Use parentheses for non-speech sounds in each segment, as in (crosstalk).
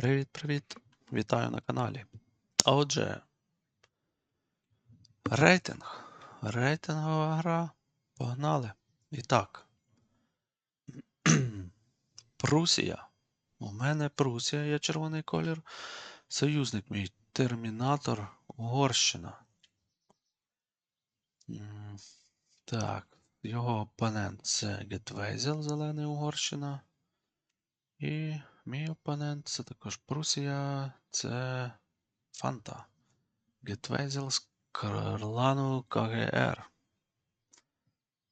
Привіт-привіт! Вітаю на каналі. А отже, рейтинг. Рейтингова гра. Погнали. І так. (clears throat) Прусія. У мене Прусія є червоний колір. Союзник мій Термінатор Угорщина. Так, його опонент це Гетвейзел, зелений Угорщина. І мій опонент це також Прусія, це Фанта. Гетвейзел з Карлану КГР.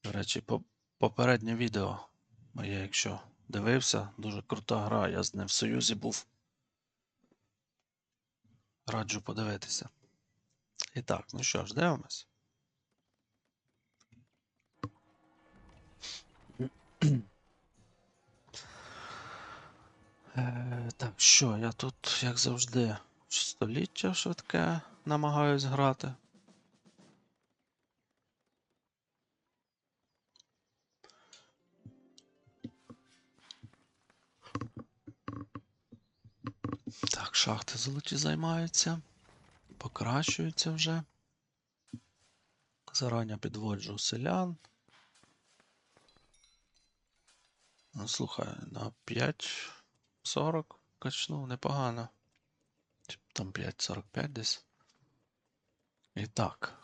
До речі, по- попереднє відео моє, якщо дивився, дуже крута гра, я з ним в Союзі був. Раджу подивитися. І так, ну що ж, дивимось. Е, так, що, я тут, як завжди, століття швидке намагаюсь грати. Так, шахти золоті займаються, покращуються вже. Зарані підводжу селян. Ну, слухай, на 5.40 качнув непогано. Там 5.45 десь. І так.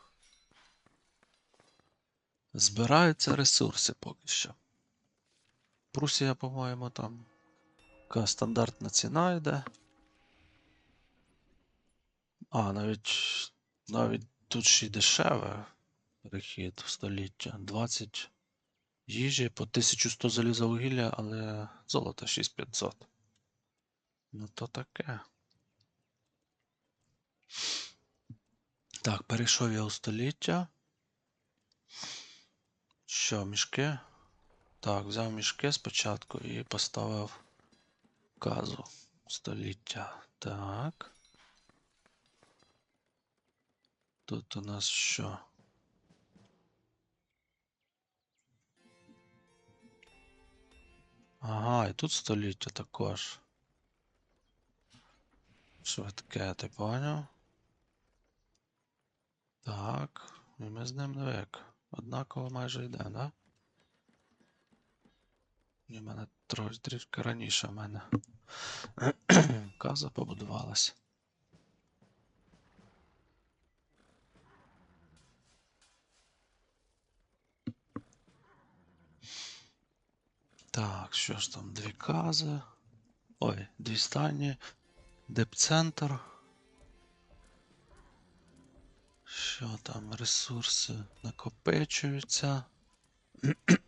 Збираються ресурси поки що. Прусія, по-моєму, там така стандартна ціна йде. А, навіть, навіть тут ще й дешеве перехід в століття. 20 їжі по 1100 заліза вугілля, але золото 6500. Ну то таке. Так, перейшов я у століття. Що, мішки? Так, взяв мішки спочатку і поставив казу століття. Так. Тут у нас що? Ага, і тут століття також. Швидке, ти поняв? Так, і ми з ним не як. Однаково майже йде, да? І в мене трішки раніше в мене. (clears throat) Каза побудувалась. Так, що ж там, дві кази. Ой, дві стані. Депцентр. Що там, ресурси накопичуються. (clears throat)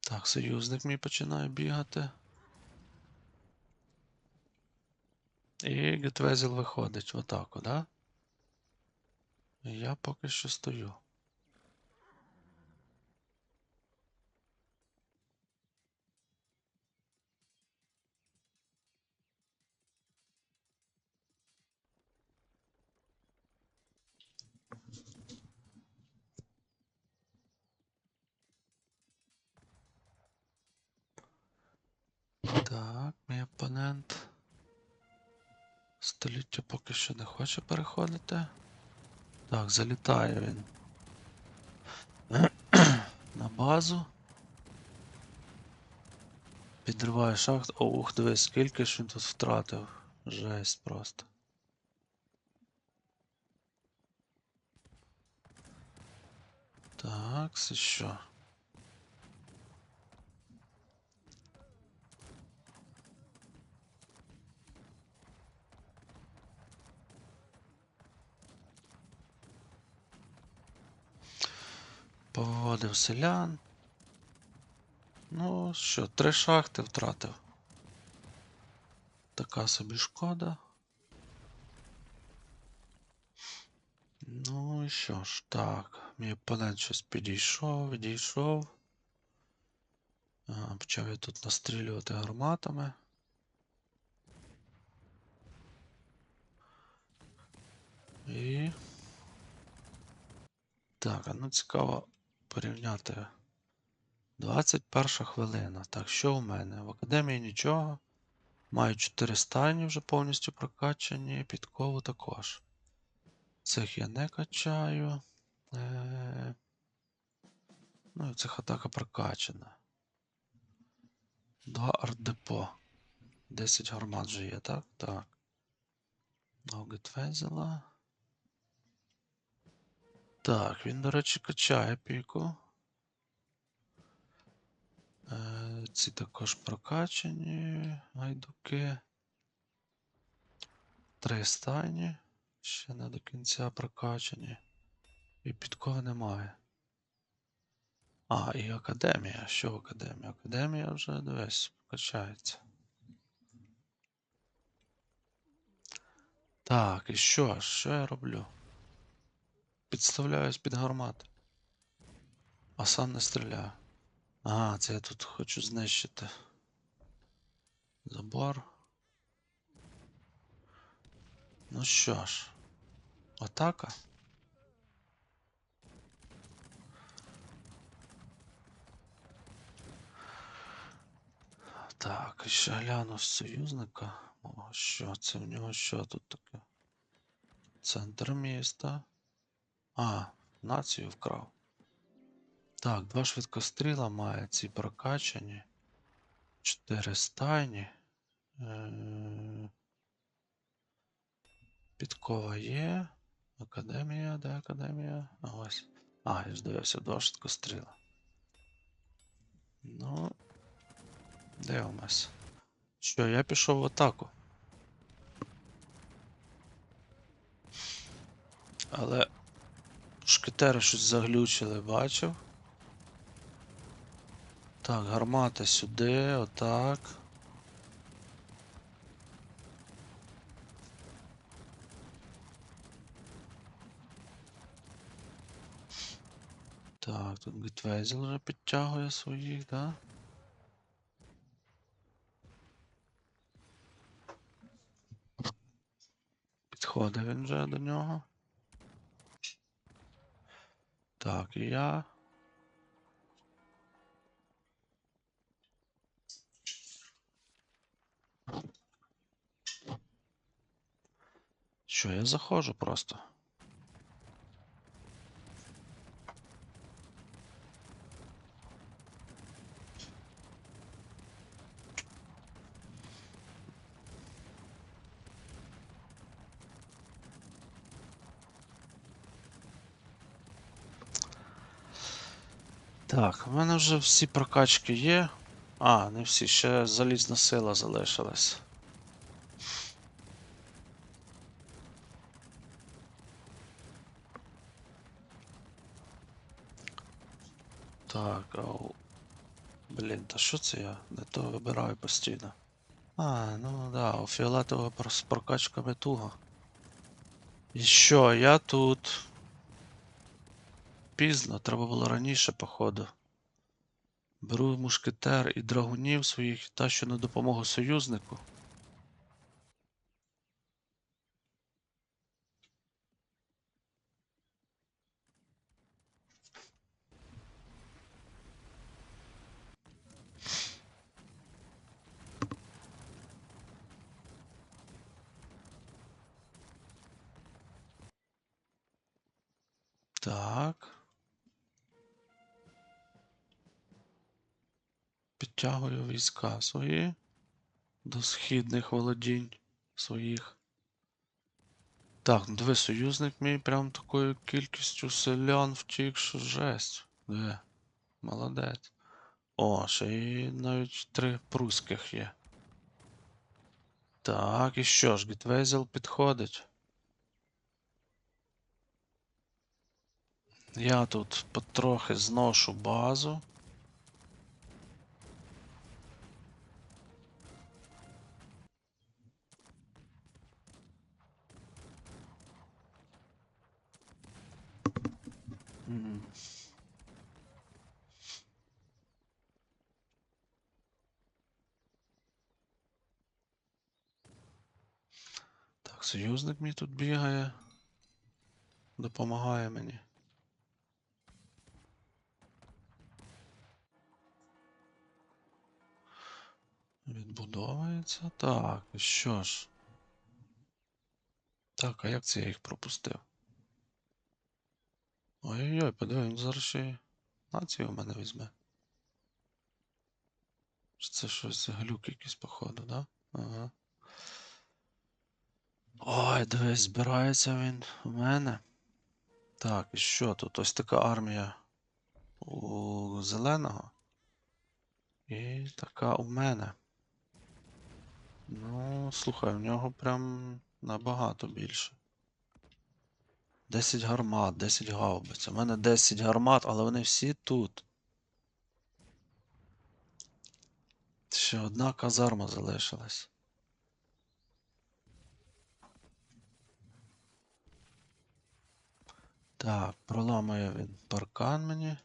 Так, союзник мій починає бігати. І Гетвезіл виходить в атаку, да? І я поки що стою. Так, мій опонент. Століття поки що не хоче переходити. Так, залітає він. (clears throat) На базу. Підриває шахт. О, ух, дивись, скільки ж він тут втратив. Жесть просто. Так, це що? Поводив селян. Ну що, три шахти втратив. Така собі шкода. Ну і що ж, так. Мій опонент щось підійшов, відійшов. А, почав я тут настрілювати гарматами. І. Так, а ну цікаво порівняти 21 хвилина. Так, що у мене? В академії нічого. Маю 4 стайні вже повністю прокачані, підкову також. Цих я не качаю. Е... Ну і цих атака прокачана. Два артдепо. 10 гармат вже є, так? Так. Ногет везела. Так, він, до речі, качає піку. Е, ці також прокачані гайдуки. Три стайні. Ще не до кінця прокачані. І підкови немає. А, і академія. Що в академії? Академія вже дивись, качається. Так, і що? Що я роблю? Підставляюсь під гармати. А сам не стріляю. Ага, це я тут хочу знищити. Забор. Ну що ж, атака. Так, ще гляну з союзника. О, що це в нього що тут таке? Центр міста. А, націю вкрав. Так, два швидкостріла має ці прокачані. Чотири стайні. Е, Підкова є. Академія, де академія? Ось. А, я ж дивився, два швидкостріла. Ну. Дивимось. Що, я пішов в атаку. Але шкетери щось заглючили, бачив. Так, гармата сюди, отак. Так, тут Гетвейзел вже підтягує своїх, да? Підходить він вже до нього. Так, я. Що, я заходжу просто. Так, в мене вже всі прокачки є. А, не всі, ще залізна сила залишилась. Так, ау. Блін, та що це я? Не то вибираю постійно. А, ну да, у фіолетового з прокачками туго. І що, я тут. Пізно, треба було раніше, походу. Беру мушкетер і драгунів своїх та що на допомогу союзнику. Так. Підтягую війська свої до східних володінь своїх. Так, ну диви, союзник мій прям такою кількістю селян втік, що жесть. Диви. Молодець. О, ще й навіть три прусських є. Так, і що ж, Гетвейзел підходить. Я тут потрохи зношу базу. союзник мені тут бігає. Допомагає мені. Відбудовується. Так, що ж? Так, а як це я їх пропустив? Ой-ой-ой, подивимось, зараз ще націю в мене візьме. Це щось глюк якийсь, походу, да? Ага. Ой, дивись, збирається він у мене. Так, і що тут? Ось така армія у зеленого. І така у мене. Ну, слухай, в нього прям набагато більше. 10 гармат, 10 гаубиць. У мене 10 гармат, але вони всі тут. Ще одна казарма залишилась. Так, проламує він паркан мені.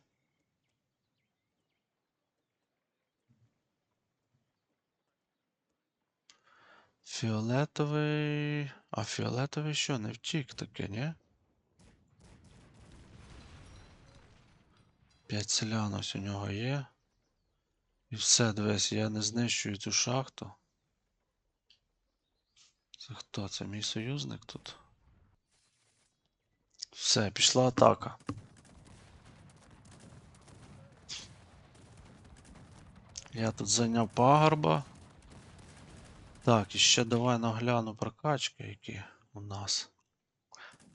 Фіолетовий. А фіолетовий що, не втік таки, ні? П'ять селян ось у нього є. І все, дивись, я не знищую цю шахту. Це хто? Це мій союзник тут? Все, пішла атака. Я тут зайняв пагорба. Так, і ще давай нагляну прокачки, які у нас.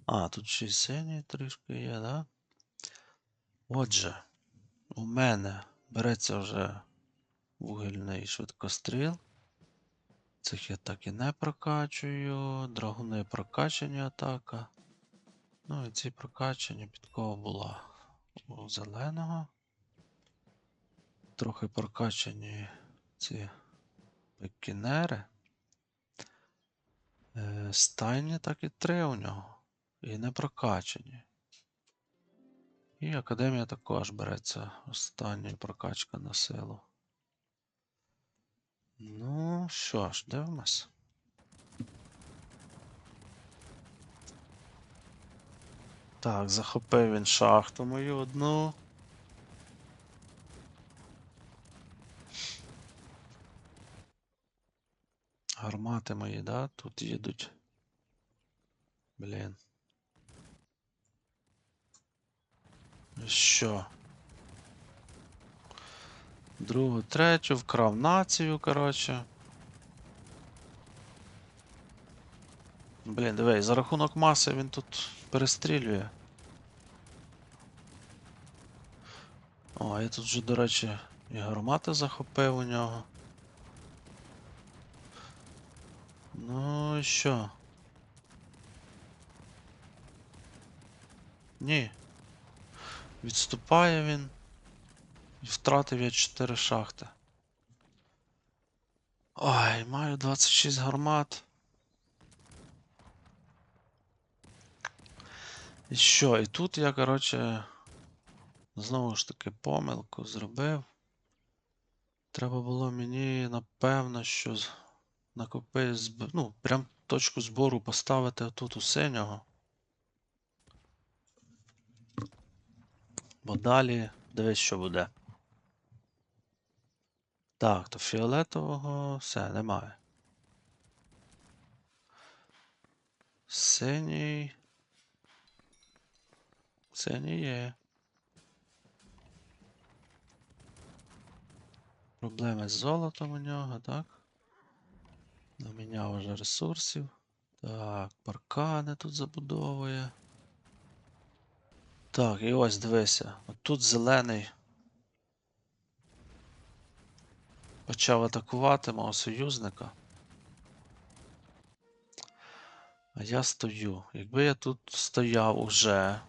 А, тут ще й синій трішки є, да? Отже, у мене береться вже вугільний швидкостріл. Цих я так і не прокачую. Драгуни прокачані атака. Ну і ці прокачані під кого була у зеленого. Трохи прокачані ці пекінери. Е, Стайні так і три у нього. І не прокачані. І академія також береться остання прокачка на силу. Ну, що ж, дивимось. Так, захопив він шахту мою одну. Гармати мої, да? Тут їдуть. Блін. Ну Що? Другу, третю, вкрав націю, коротше. Блін, дивись, за рахунок маси він тут перестрілює. О, я тут вже, до речі, і гармати захопив у нього. Ну що? Ні. Відступає він. І втратив я 4 шахти. Ой, маю 26 гармат. І що? І тут я, коротше, знову ж таки помилку зробив. Треба було мені, напевно, що накопити, ну, прям точку збору поставити тут у синього. Бо далі дивись, що буде. Так, то фіолетового все, немає. Синій. Синій є. Проблеми з золотом у нього, так? Наміняв вже ресурсів. Так, паркани тут забудовує. Так, і ось дивися. От тут зелений. Почав атакувати мого союзника. А я стою. Якби я тут стояв уже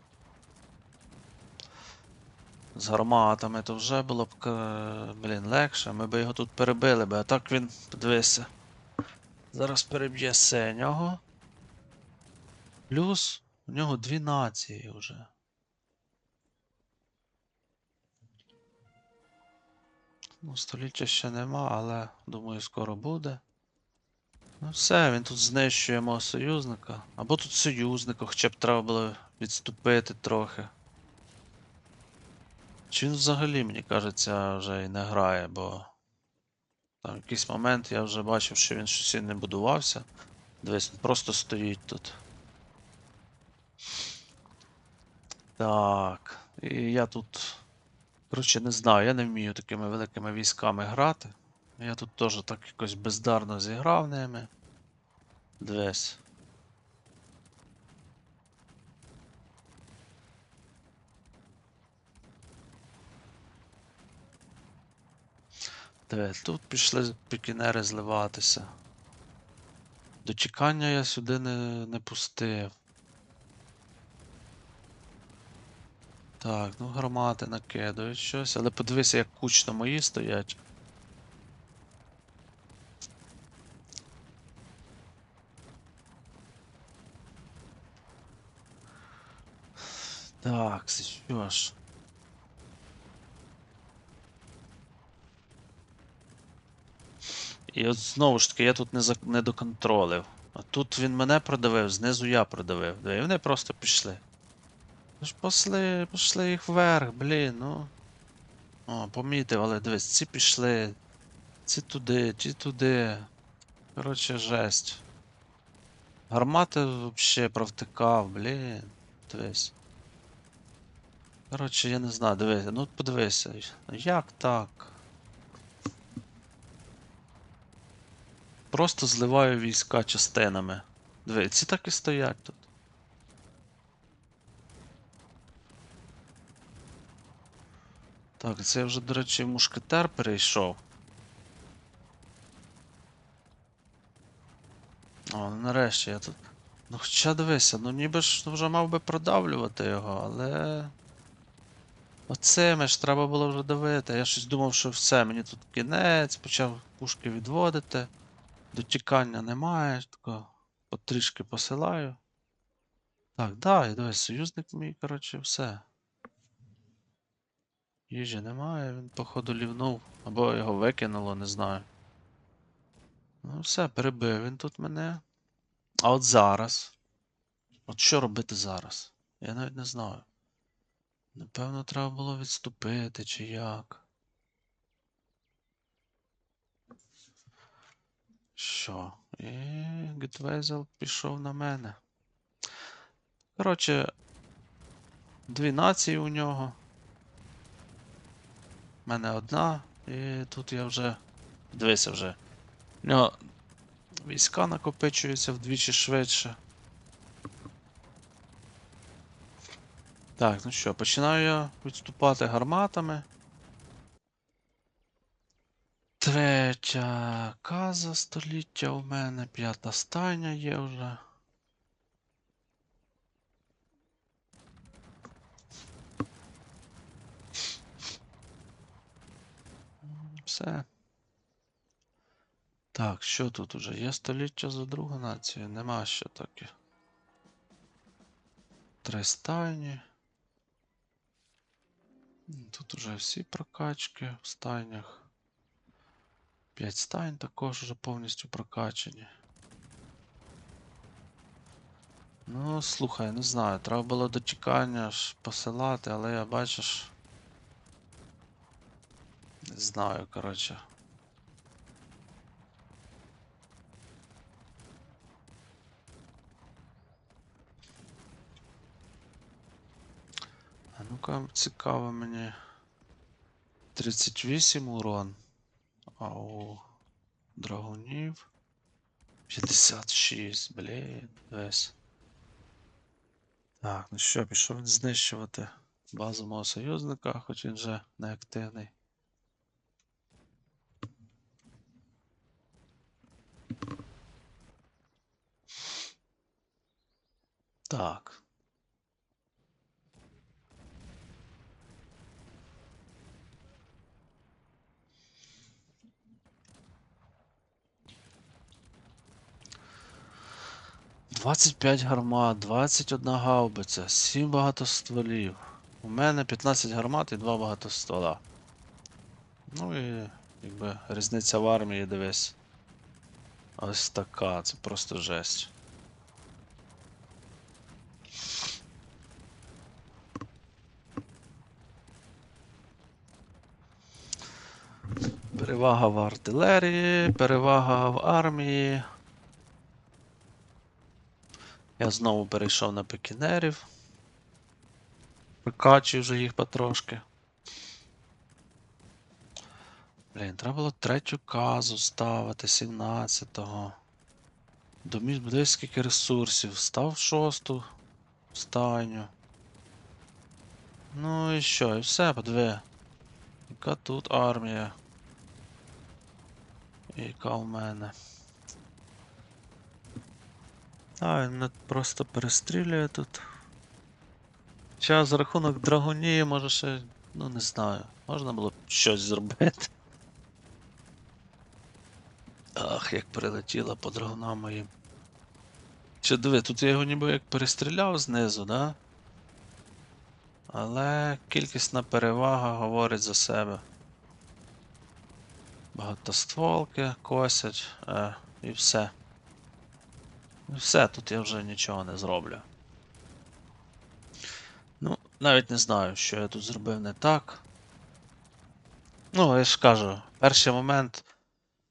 з гарматами, то вже було б блін, легше. Ми б його тут перебили би, а так він, подивися. Зараз переб'є синього. Плюс у нього дві нації вже. Ну, століття ще нема, але думаю, скоро буде. Ну все, він тут знищує мого союзника. Або тут союзника, хоча б треба було відступити трохи. Чи він взагалі, мені кажеться, вже і не грає, бо Там якийсь момент я вже бачив, що він щось не будувався. Дивись, він просто стоїть тут. Так. І я тут. Коротше, не знаю, я не вмію такими великими військами грати. Я тут теж так якось бездарно зіграв ними. Дивись. Диви, тут пішли пікінери зливатися. До чекання я сюди не, не пустив. Так, ну гармати накидають щось, але подивися, як кучно мої стоять. Так, що ж. І от знову ж таки, я тут не, за... не доконтролив. А тут він мене продавив, знизу я продавив. І вони просто пішли. Ж пошли, пошли їх вверх, блін, ну. О, помітив, але дивись, ці пішли. Ці туди, ті туди. Коротше, жесть. Гармати взагалі провтикав, блін. Дивись. Коротше, я не знаю, дивись, ну подивися. Як так? Просто зливаю війська частинами. Диви, так і стоять тут. Так, це я вже, до речі, мушкетер перейшов. О, ну нарешті я тут. Ну хоча дивися, ну ніби ж вже мав би продавлювати його, але. Оцими ж треба було вже давити. Я щось думав, що все, мені тут кінець, почав пушки відводити. Дотікання немає, тако потрішки посилаю. Так, да, дивись, союзник мій, коротше, все. Їжі немає, він, походу, лівнув. Або його викинуло, не знаю. Ну, все, перебив він тут мене. А от зараз. От що робити зараз? Я навіть не знаю. Напевно, треба було відступити, чи як. Що? І Гетвезел пішов на мене. Коротше, дві нації у нього. У мене одна, і тут я вже. Дивися вже. У нього війська накопичуються вдвічі швидше. Так, ну що, починаю я відступати гарматами. Третя каза століття у мене, п'ята стайня є вже. Все. Так, що тут уже? Є століття за другу націю? Нема що таке. Три стайні. Тут уже всі прокачки в стайнях. П'ять стайн також вже повністю прокачані. Ну, слухай, не знаю, треба було до чекання ж посилати, але я бачиш. Не знаю, коротше. А ну-ка, цікаво мені. 38 урон. А у драгунів 56, блін, весь. Так, ну що, пішов він знищувати базу мого союзника, хоч він вже не активний. Так. Двадцять п'ять гармат, 21 гаубиця, 7 багатостволів. У мене 15 гармат і 2 багатоствола. Ну і якби різниця в армії, дивись. Ось така, це просто жесть. Перевага в артилерії, перевага в армії. Я знову перейшов на пекінерів. Прикачую вже їх потрошки. Блін, треба було третю казу ставити 17-го. Доміж буде скільки ресурсів. Став шосту стайню. Ну і що, і все, подиви. Яка тут армія? Яка у мене? А, він мене просто перестрілює тут. Зараз за рахунок драгунії, може ще, ну не знаю, можна було б щось зробити. Ах, як прилетіла по драгунам моїм. Чи диви, тут я його ніби як перестріляв знизу, да? Але кількісна перевага говорить за себе. Багатостволки косять е, і все. І все, тут я вже нічого не зроблю. Ну, навіть не знаю, що я тут зробив не так. Ну, я ж кажу, перший момент,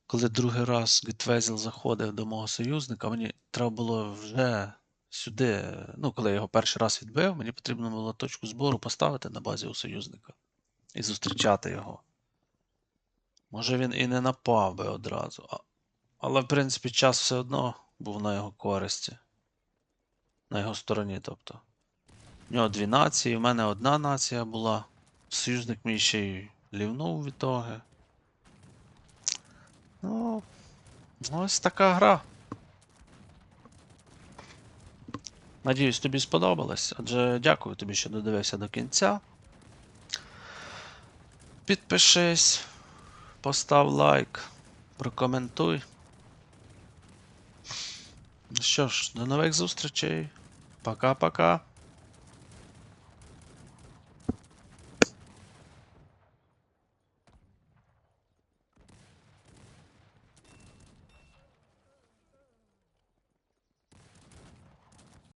коли другий раз Гетвезіл заходив до мого союзника, мені треба було вже сюди. Ну, коли я його перший раз відбив, мені потрібно було точку збору поставити на базі у союзника і зустрічати його. Може він і не напав би одразу. Але, в принципі, час все одно був на його користі. На його стороні, тобто. У нього дві нації, в мене одна нація була. Союзник мій ще й лівнув від того. Ну, ось така гра. Надіюсь, тобі сподобалось. Отже, дякую тобі, що додивився до кінця. Підпишись, постав лайк, прокоментуй. Ну що ж, до нових зустрічей. Пока-пока.